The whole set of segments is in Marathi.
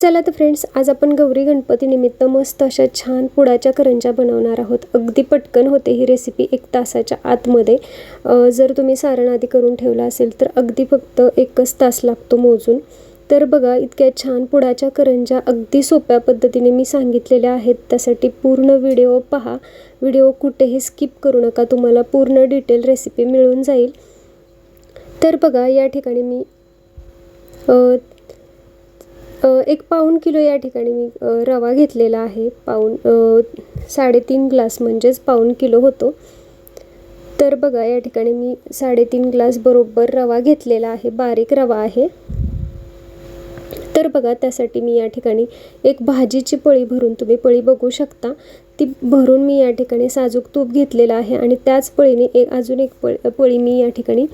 चला तर फ्रेंड्स आज आपण गौरी गणपती निमित्त मस्त अशा छान पुडाच्या करंज्या बनवणार आहोत. अगदी पटकन होते ही रेसिपी एक तासाच्या आतमध्ये. जर तुम्ही सारण आधी करून ठेवलं असेल तर अगदी फक्त एकच तास लागतो मोजून. तर बघा इतक्या छान पुडाच्या करंज्या अगदी सोप्या पद्धतीने मी सांगितलेल्या आहेत. त्यासाठी पूर्ण व्हिडिओ पहा. व्हिडिओ कुठेही स्किप करू नका. तुम्हाला पूर्ण डिटेल रेसिपी मिळून जाईल. तर बघा या ठिकाणी मी एक पाऊण किलो या ठिकाणी मी रवा घेतलेला आहे. पाऊण साडेतीन ग्लास म्हणजेच पाऊण किलो होतो. तर बघा या ठिकाणी मी साडेतीन ग्लास बरोबर रवा घेतलेला आहे. बारीक रवा आहे. तर बघा त्यासाठी मी या ठिकाणी एक भाजीची पळी भरून तुम्ही पळी बघू शकता. ती भरून मी या ठिकाणी साजूक तूप घेतलेलं आहे आणि त्याच पळीने एक अजून एक पळ पळी मी या ठिकाणी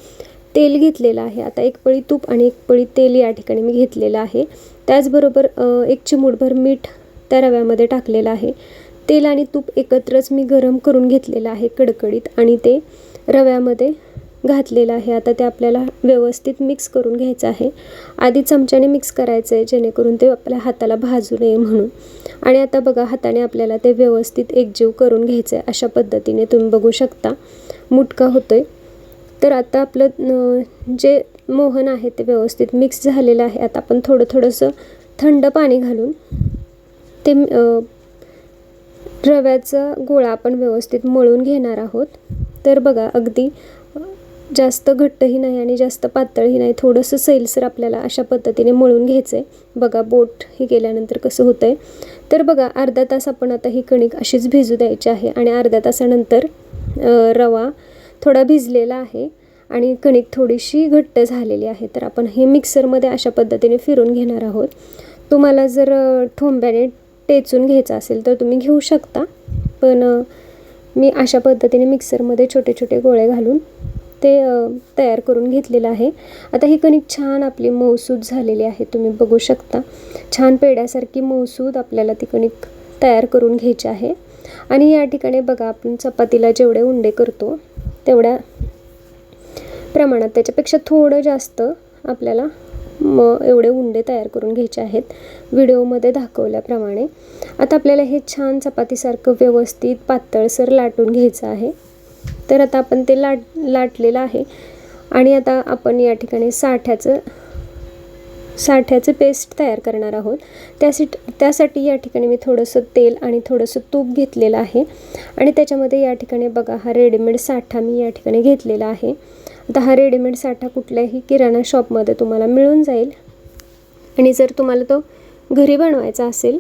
तेल घेतलेलं आहे. आता एक पळी तूप आणि एक पळी तेल या ठिकाणी मी घेतलेलं आहे. त्याचबरोबर एक चिमूटभर मीठ त्या रव्यामध्ये टाकलेलं आहे. तेल आणि तूप एकत्रच मी गरम करून घेतलेलं आहे कडकडीत आणि ते रव्यामध्ये घातलेलं आहे. आता ते आपल्याला व्यवस्थित मिक्स करून घ्यायचं आहे. आधी चमच्याने मिक्स करायचं आहे जेणेकरून ते आपल्या हाताला भाजू नये म्हणून. आणि आता बघा हाताने आपल्याला ते व्यवस्थित एकजीव करून घ्यायचं आहे अशा पद्धतीने तुम्ही बघू शकता. मुटका होतो आहे तर आता आपलं जे मोहन आहे ते व्यवस्थित मिक्स झालेलं आहे. आता आपण थोडं थोडंसं थंड पाणी घालून ते रव्याचा गोळा आपण व्यवस्थित मळून घेणार आहोत. तर बघा अगदी जास्त घट्टही नाही आणि जास्त पातळही नाही. थोडंसं सैलसर आपल्याला अशा पद्धतीने मळून घ्यायचं आहे बघा बोट हे गेल्यानंतर कसं होतं आहे तर बघा अर्धा तास आपण आता ही कणिक अशीच भिजू द्यायची आहे आणि अर्ध्या तासानंतर रवा थोडा भिजलेला आहे आणि कणिक थोडीशी घट्ट झालेली आहे. तर आपण हे मिक्सरमध्ये अशा पद्धतीने फिरून घेणार आहोत. तुम्हाला जर ठोंब्याने टेचून घ्यायचं असेल तर तुम्ही घेऊ शकता. पण मी अशा पद्धतीने मिक्सरमध्ये छोटे छोटे गोळे घालून ते तयार करून घेतलेलं आहे. आता ही कणिक छान आपली मऊसूद झालेली आहे. तुम्ही बघू शकता. छान पेड्यासारखी मऊसूद आपल्याला ती कणिक तयार करून घ्यायची आहे. आणि या ठिकाणी बघा आपण चपातीला जेवढे उंडे करतो तेवढ्या प्रमाणात. त्याच्यापेक्षा थोडं जास्त आपल्याला म एवढे उंडे तयार करून घ्यायचे आहेत. व्हिडिओमध्ये दाखवल्याप्रमाणे. आता आपल्याला हे छान चपातीसारखं व्यवस्थित पातळसर लाटून घ्यायचं आहे. तर आता आपण ते लाट लाटलेलं आहे. आणि आता आपण या ठिकाणी साठ्याचं साठ्याचं पेस्ट तयार करणार आहोत. त्यासाठी त्यासाठी या ठिकाणी मी थोडंसं तेल आणि थोडंसं तूप घेतलेलं आहे. आणि त्याच्यामध्ये या ठिकाणी बघा हा रेडीमेड साठा मी या ठिकाणी घेतलेला आहे. आता हा रेडीमेड साठा कुठल्याही किराणा शॉपमध्ये तुम्हाला मिळून जाईल. आणि जर तुम्हाला तो घरी बनवायचा असेल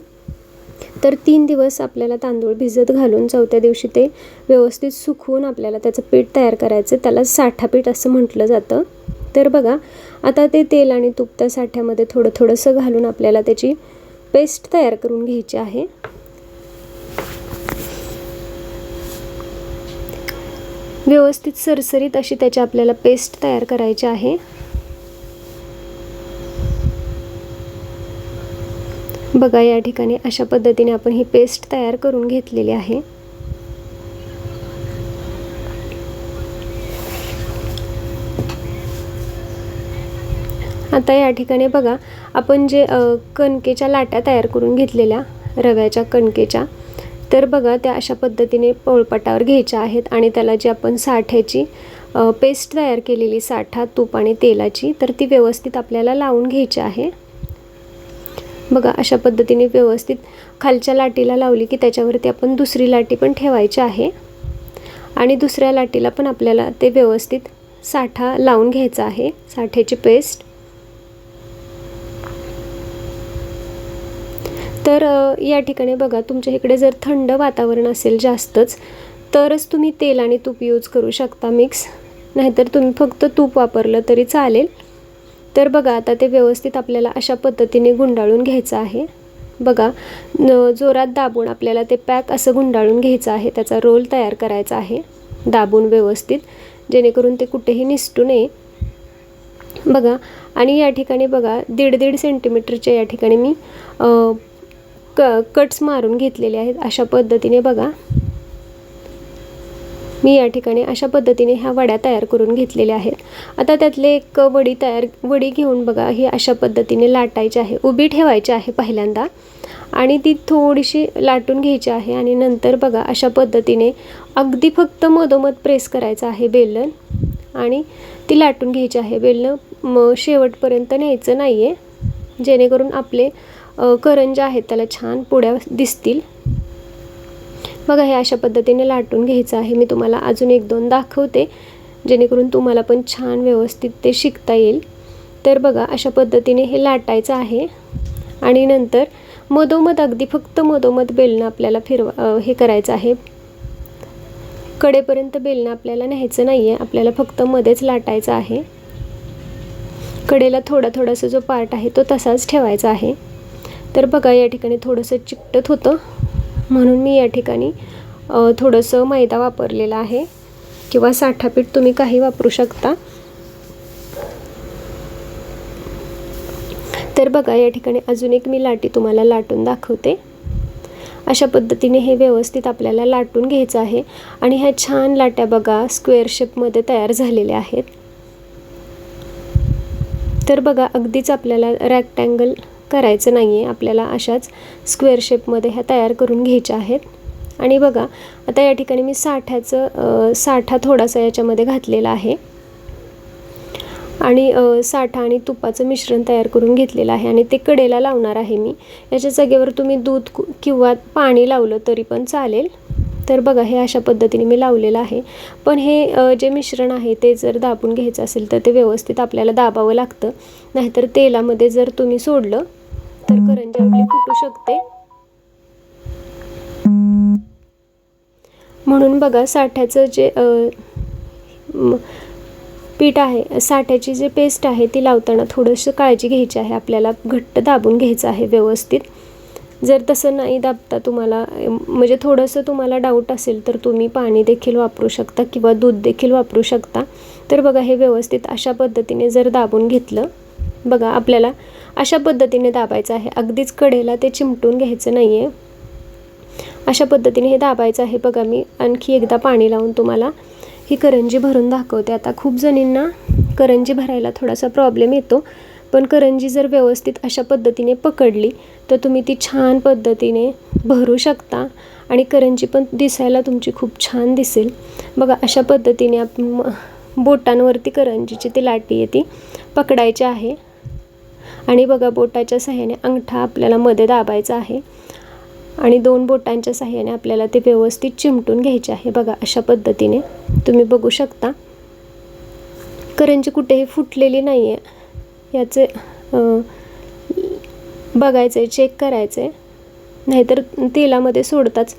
तर तीन दिवस आपल्याला तांदूळ भिजत घालून चौथ्या दिवशी ते व्यवस्थित सुकवून आपल्याला त्याचं पीठ तयार करायचं. त्याला साठा पीठ असं म्हटलं जातं. तर बघा आता ते तेल आणि तूप त्या साठ्यामध्ये थोडं थोडंसं घालून आपल्याला त्याची पेस्ट तयार करून घ्यायची आहे. व्यवस्थित सरसरीत अशी त्याची आपल्याला पेस्ट तयार करायची आहे. बघा या ठिकाणी अशा पद्धतीने आपण ही पेस्ट तयार करून घेतलेली आहे. आता या ठिकाणी बघा आपण जे कणकेच्या लाट्या तयार करून घेतलेल्या रव्याच्या कणकेच्या तर बघा त्या अशा पद्धतीने पोळपाटावर घ्यायच्या आहेत आणि त्याला जी आपण साठ्याची पेस्ट तयार केलेली साठा तूप आणि तेलाची तर ती व्यवस्थित आपल्याला लावून घ्यायची आहे. बघा अशा पद्धतीने व्यवस्थित खालच्या लाटीला लावली की त्याच्यावरती आपण दुसरी लाटी पण ठेवायची आहे. आणि दुसऱ्या लाटीला पण आपल्याला ते व्यवस्थित साठा लावून घ्यायचा आहे साठ्याची पेस्ट. तर या ठिकाणी बघा तुमच्या इकडे जर थंड वातावरण असेल जास्तच तरच तुम्ही तेल आणि तूप यूज करू शकता मिक्स नाहीतर तुम्ही फक्त तूप वापरलं तरी चालेल. तर बघा आता ते व्यवस्थित आपल्याला अशा पद्धतीने गुंडाळून घ्यायचं आहे. बघा न जोरात दाबून आपल्याला ते पॅक असं गुंडाळून घ्यायचं आहे. त्याचा रोल तयार करायचा आहे. दाबून व्यवस्थित जेणेकरून ते कुठेही निसटू नये. बघा आणि या ठिकाणी बघा दीड दीड सेंटीमीटरच्या या ठिकाणी मी क कट्स मारून घेतलेले आहेत. अशा पद्धतीने बघा. मी या ठिकाणी अशा पद्धतीने ह्या वड्या तयार करून घेतलेल्या आहेत. आता त्यातले एक वडी तयार वडी घेऊन बघा ही अशा पद्धतीने लाटायची आहे. उभी ठेवायची आहे पहिल्यांदा. आणि ती थोडीशी लाटून घ्यायची आहे आणि नंतर बघा अशा पद्धतीने अगदी फक्त मधोमध प्रेस करायचं आहे बेलन. आणि ती लाटून घ्यायची आहे. बेलन म शेवटपर्यंत न्यायचं नाही आहे जेणेकरून आपले करंजा आहेत त्याला छान पुड्या दिसतील. बघा हे अशा पद्धतीने लाटून घ्यायचं आहे. मी तुम्हाला अजून एक दोन दाखवते जेणेकरून तुम्हाला पण छान व्यवस्थित ते शिकता येईल. तर बघा अशा पद्धतीने हे लाटायचं आहे. आणि नंतर मधोमध अगदी फक्त मधोमध बेलणं आपल्याला फिरवा हे करायचं आहे. कडेपर्यंत बेलणं आपल्याला न्यायचं नाही आहे आपल्याला फक्त मध्येच लाटायचं आहे. कडेला थोडा थोडासा जो पार्ट आहे तो तसाच ठेवायचा आहे. तर बघा या ठिकाणी थोडंसं चिकटत होतं. म्हणून मी या ठिकाणी थोडंसं मैदा वापरलेला आहे. किंवा साठापीठ तुम्ही काही वापरू शकता. तर बघा या ठिकाणी अजून एक मी लाटी तुम्हाला लाटून दाखवते. अशा पद्धतीने हे व्यवस्थित आपल्याला लाटून घ्यायचं आहे. आणि ह्या छान लाट्या बघा स्क्वेअर शेपमध्ये तयार झालेल्या आहेत. तर बघा अगदीच आपल्याला रॅक्टँगल करायचं नाही आहे आपल्याला अशाच स्क्वेअर शेपमध्ये ह्या तयार करून घ्यायच्या आहेत. आणि बघा आता या ठिकाणी मी साठ्याचं साठा थोडासा याच्यामध्ये घातलेला आहे. आणि साठा आणि तुपाचं मिश्रण तयार करून घेतलेलं आहे. आणि ते कडेला लावणार आहे मी. याच्या जागेवर तुम्ही दूध किंवा पाणी लावलं तरी पण चालेल. तर बघा हे अशा पद्धतीने मी लावलेलं आहे. पण हे जे मिश्रण आहे ते जर दाबून घ्यायचं असेल तर ते व्यवस्थित आपल्याला दाबावं लागतं. नाहीतर तेलामध्ये जर तुम्ही सोडलं तर करंजी आपली फुटू शकते. म्हणून बघा साठ्याचं जे पीठ आहे साठ्याची जे पेस्ट आहे ती लावताना थोडंसं काळजी घ्यायची आहे. आपल्याला घट्ट दाबून घ्यायचं आहे व्यवस्थित. जर तसं नाही दाबता तुम्हाला म्हणजे थोडंसं तुम्हाला डाऊट असेल तर तुम्ही पाणी देखील वापरू शकता किंवा दूध देखील वापरू शकता. तर बघा हे व्यवस्थित अशा पद्धतीने जर दाबून घेतलं बघा आपल्याला अशा पद्धतीने दाबायचं आहे. अगदीच कडेला ते चिमटून घ्यायचं नाही आहे अशा पद्धतीने हे दाबायचं आहे. बघा मी आणखी एकदा पाणी लावून तुम्हाला ही करंजी भरून दाखवते. आता खूप जणींना करंजी भरायला थोडासा प्रॉब्लेम येतो. पण करंजी जर व्यवस्थित अशा पद्धतीने पकडली तर तुम्ही ती छान पद्धतीने भरू शकता आणि करंजी पण दिसायला तुमची खूप छान दिसेल. बघा अशा पद्धतीने आपण बोटांवरती करंजीची ती लाटी आहे ती पकडायची आहे. आणि बघा बोटाच्या सहाय्याने अंगठा आपल्याला मध्ये दाबायचा आहे. आणि दोन बोटांच्या सहाय्याने आपल्याला ते व्यवस्थित चिमटून घ्यायचे आहे. बघा अशा पद्धतीने तुम्ही बघू शकता. करंजी कुठेही फुटलेली नाही आहे याचे बघायचं आहे चेक करायचं आहे नाहीतर तेलामध्ये सोडताच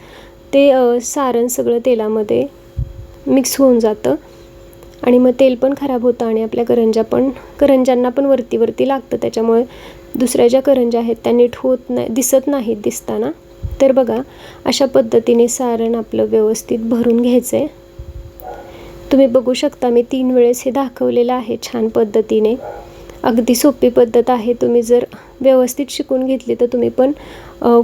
ते सारण सगळं तेलामध्ये मिक्स होऊन जातं. आणि मग तेल पण खराब होतं आणि आपल्या करंजा पण करंजांना पण वरती वरती लागतं. त्याच्यामुळे दुसऱ्या ज्या करंजा आहेत त्या नीट होत नाही दिसत नाहीत दिसताना. तर बघा अशा पद्धतीने सारण आपलं व्यवस्थित भरून घ्यायचं आहे तुम्ही बघू शकता मी तीन वेळेस हे दाखवलेलं आहे छान पद्धतीने. अगदी सोपी पद्धत आहे. तुम्ही जर व्यवस्थित शिकून घेतली तर तुम्ही पण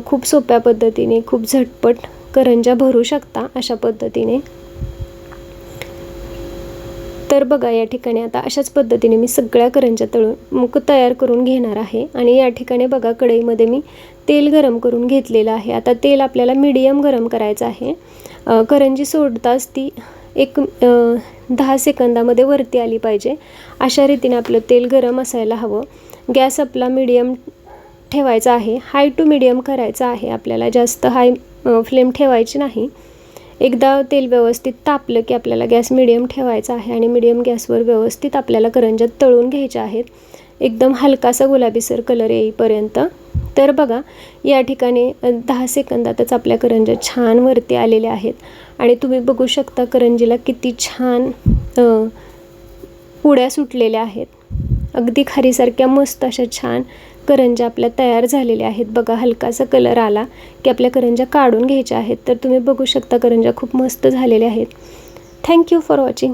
खूप सोप्या पद्धतीने खूप झटपट करंजा भरू शकता अशा पद्धतीने. तर बघा या ठिकाणी आता अशाच पद्धतीने मी सगळ्या करंजा तळून मग तयार करून घेणार आहे. आणि या ठिकाणी बघा कढईमध्ये मी तेल गरम करून घेतलेलं आहे. आता तेल आपल्याला मीडियम गरम करायचं आहे. करंजी सोडताच ती एक दहा सेकंदामध्ये वरती आली पाहिजे. अशा रीतीने आपलं तेल गरम असायला हवं. गॅस आपला मीडियम ठेवायचा आहे. हाय टू मीडियम करायचा आहे. आपल्याला जास्त हाय फ्लेम ठेवायची नाही. एकदा तेल व्यवस्थित तापलं की आपल्याला गॅस मिडियम ठेवायचा आहे आणि मिडियम गॅसवर व्यवस्थित आपल्याला करंजात तळून घ्यायच्या आहेत. एकदम हलकासा गुलाबीसर कलर येईपर्यंत. तर बघा या ठिकाणी दहा सेकंदातच आपल्या करंज्या छान वरती आलेल्या आहेत. आणि तुम्ही बघू शकता करंजीला किती छान पुड्या सुटलेल्या आहेत. अगदी खारीसारख्या मस्त अशा छान करंजा आपल्या तयार झालेल्या आहेत. बघा हलकासा कलर आला की आपल्या करंजा काढून घ्यायच्या आहेत. तर तुम्ही बघू शकता करंजा खूप मस्त झालेल्या आहेत. Thank you for watching